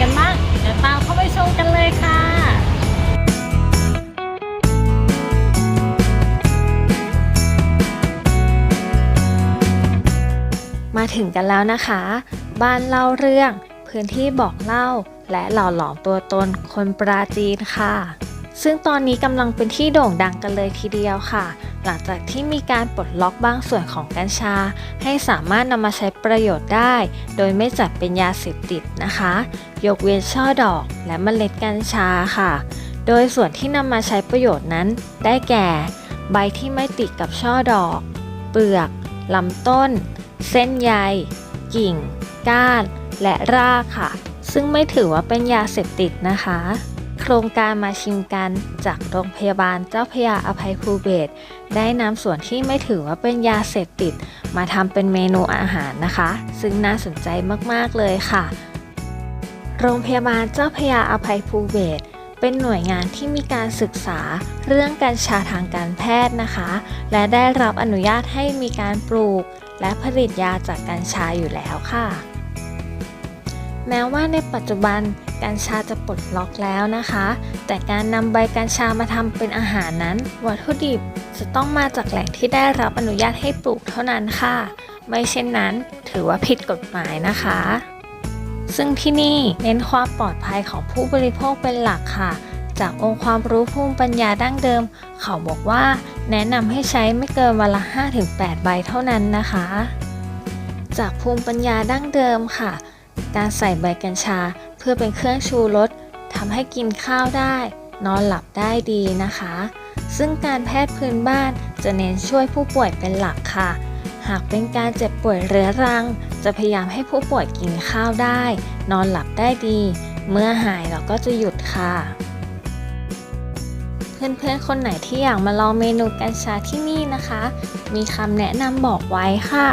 กันบ้างเดี๋ยวตามเข้าไปชมกันเลยค่ะ มาถึงกันแล้วนะคะ บ้านเล่าเรื่อง พื้นที่บอกเล่า และหล่อหลอมตัวตนคนปราจีนค่ะ ซึ่งตอนนี้กำลังเป็นที่โด่งดังกันเลยทีเดียวค่ะ หลังจากที่มีการปลดล็อกบางส่วนของกัญชา ให้สามารถนำมาใช้ประโยชน์ได้ โดยไม่จัดเป็นยาเสพติดนะคะ ยกเว้นช่อดอกและเมล็ดกัญชาค่ะ โดยส่วนที่นำมาใช้ประโยชน์นั้น ได้แก่ ใบที่ไม่ติดกับช่อดอก เปลือกลำต้น เส้นใย กิ่ง ก้าน และรากค่ะ ซึ่งไม่ถือว่าเป็นยาเสพติดนะคะ ครงการมาชิมกัน จากโรงพยาบาลเจ้าพยาอภัยภูเบศได้นำส่วนที่ไม่ถือว่าเป็นยาเสพติด มาทำเป็นเมนูอาหารนะคะ ซึ่งน่าสนใจมากๆเลยค่ะ โรงพยาบาลเจ้าพยาอภัยภูเบศเป็นหน่วยงานที่มีการศึกษาเรื่องกัญชาทางการแพทย์นะคะ และได้รับอนุญาตให้มีการปลูก และผลิตยาจากกัญชาอยู่แล้วค่ะ แม้ว่าในปัจจุบันกัญชาจะปลดล็อกแล้วนะคะ แต่การนำใบกัญชามาทำเป็นอาหารนั้น วัตถุดิบจะต้องมาจากแหล่งที่ได้รับอนุญาตให้ปลูกเท่านั้นค่ะ ไม่เช่นนั้นถือว่าผิดกฎหมายนะคะ ซึ่งที่นี่เน้นความปลอดภัยของผู้บริโภคเป็นหลักค่ะ จากองค์ความรู้ภูมิปัญญาดั้งเดิม เขาบอกว่า แนะนำให้ใช้ไม่เกินวันละ 5-8 ใบเท่านั้นนะคะ จากภูมิปัญญาดั้งเดิมค่ะ การใส่ใบกัญชาเพื่อเป็นเครื่องชูรสทำให้กินข้าวได้ นอนหลับได้ดีนะคะ ซึ่งการแพทย์พื้นบ้านจะเน้นช่วยผู้ป่วยเป็นหลักค่ะ หากเป็นการเจ็บป่วยเรื้อรัง จะพยายามให้ผู้ป่วยกินข้าวได้ นอนหลับได้ดี เมื่อหายเราก็จะหยุดค่ะ เพื่อนๆ คนไหนที่อยากมาลองเมนูกัญชาที่นี่นะคะ มีคำแนะนำบอกไว้ค่ะ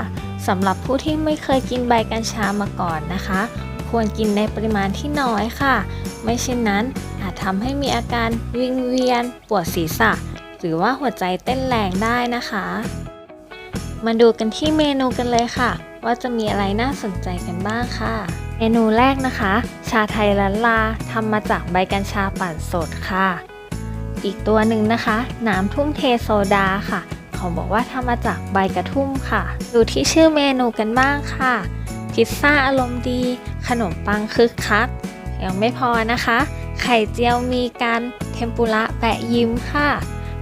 สำหรับผู้ที่ไม่เคยกินใบกัญชามาก่อนนะคะ ควรกินในปริมาณที่น้อยค่ะ ไม่เช่นนั้นอาจทำให้มีอาการวิงเวียน ปวดศีรษะ หรือว่าหัวใจเต้นแรงได้นะคะ มาดูกันที่เมนูกันเลยค่ะ ว่าจะมีอะไรน่าสนใจกันบ้างค่ะ เมนูแรกนะคะ ชาไทยลันลาทำมาจากใบกัญชาปั่นสดค่ะ อีกตัวหนึ่งนะคะ น้ำทุ่มเทโซดาค่ะ ขาบอกว่าทำมาจากใบกระทุ่มค่ะ ดูที่ชื่อเมนูกันบ้างค่ะ พิซซ่าอารมณ์ดี ขนมปังคึกคัก ยังไม่พอนะคะ ไข่เจียวมีกันเทมปุระแปะยิ้มค่ะ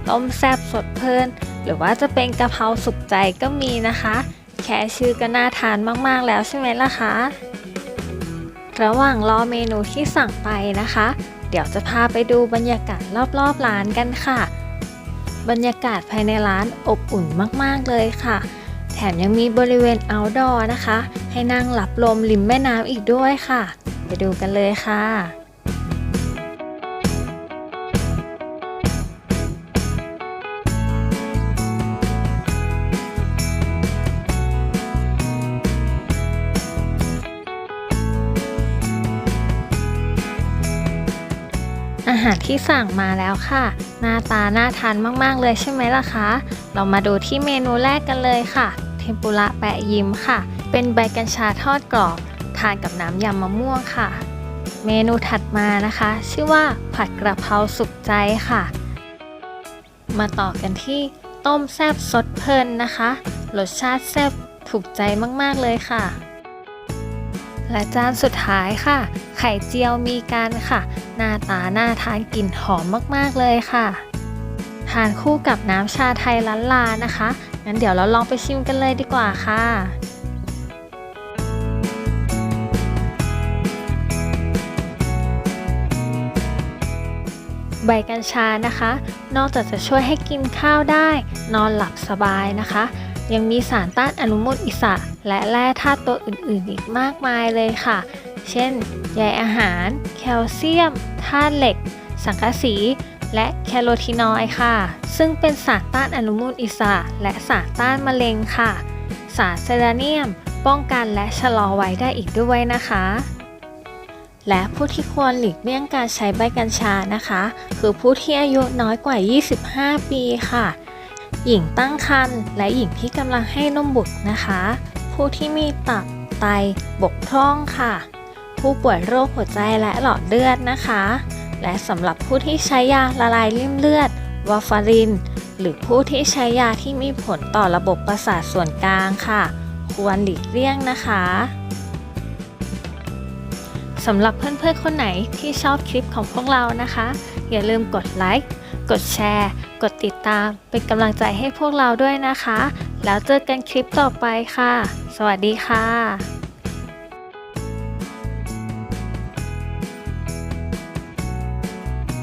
ต้มแซ่บสดเพลิน หรือว่าจะเป็นกะเพราสุกใจก็มีนะคะ แค่ชื่อก็น่าทานมากๆแล้วใช่ไหมล่ะคะ ระหว่างรอเมนูที่สั่งไปนะคะ เดี๋ยวจะพาไปดูบรรยากาศรอบๆร้านกันค่ะ บรรยากาศภายในร้านอบอุ่นมากๆเลยค่ะ แถมยังมีบริเวณ outdoor นะคะ ให้นั่งหลับลมริมแม่น้ำอีกด้วยค่ะ ไปดูกันเลยค่ะอาหารที่สั่งมาแล้วค่ะ หน้าตาน่าทานมากๆเลยใช่ไหมล่ะคะ เรามาดูที่เมนูแรกกันเลยค่ะ เทมปุระแปะยิ้มค่ะ เป็นใบกัญชาทอดกรอบ ทานกับน้ำยำมะม่วงค่ะ เมนูถัดมานะคะ ชื่อว่าผัดกระเพราสุกใจค่ะ มาต่อกันที่ต้มแซบสดเพลินนะคะ รสชาติแซบถูกใจมากๆเลยค่ะ และจานสุดท้ายค่ะ ไข่เจียวมีกันค่ะ หน้าตาน่าทานกลิ่นหอมมากๆเลยค่ะทานคู่กับน้ำชาไทยล้านลานะคะงั้นเดี๋ยวเราลองไปชิมกันเลยดีกว่าค่ะใบกัญชานะคะ นอกจากจะช่วยให้กินข้าวได้ นอนหลับสบายนะคะ ยังมีสารต้านอนุมูลอิสระ และแร่ธาตุตัวอื่นๆ อีกมากมายเลยค่ะ เช่น ใยอาหาร แคลเซียม ธาตุเหล็ก สังกะสี และแคโรทีนอยด์ค่ะ ซึ่งเป็นสารต้านอนุมูลอิสระ และสารต้านมะเร็งค่ะ สารเซเลเนียม ป้องกันและชะลอไว้ได้อีกด้วยนะคะและผู้ที่ควรหลีกเลี่ยงการใช้ใบกัญชานะคะ คือผู้ที่อายุน้อยกว่า 25 ปีค่ะ หญิงตั้งครรภ์และหญิงที่กำลังให้นมบุตรนะคะ ผู้ที่มีตับไตบกพร่องค่ะ ผู้ป่วยโรคหัวใจและหลอดเลือดนะคะ และสำหรับผู้ที่ใช้ยาละลายริ่มเลือดวาฟาริน หรือผู้ที่ใช้ยาที่มีผลต่อระบบประสาทส่วนกลางค่ะ ควรหลีกเลี่ยงนะคะสำหรับเพื่อนๆคนไหนที่ชอบคลิปของพวกเรานะคะ อย่าลืมกดไลค์ กดแชร์ กดติดตาม เป็นกำลังใจให้พวกเราด้วยนะคะ แล้วเจอกันคลิปต่อไปค่ะ สวัสดีค่ะ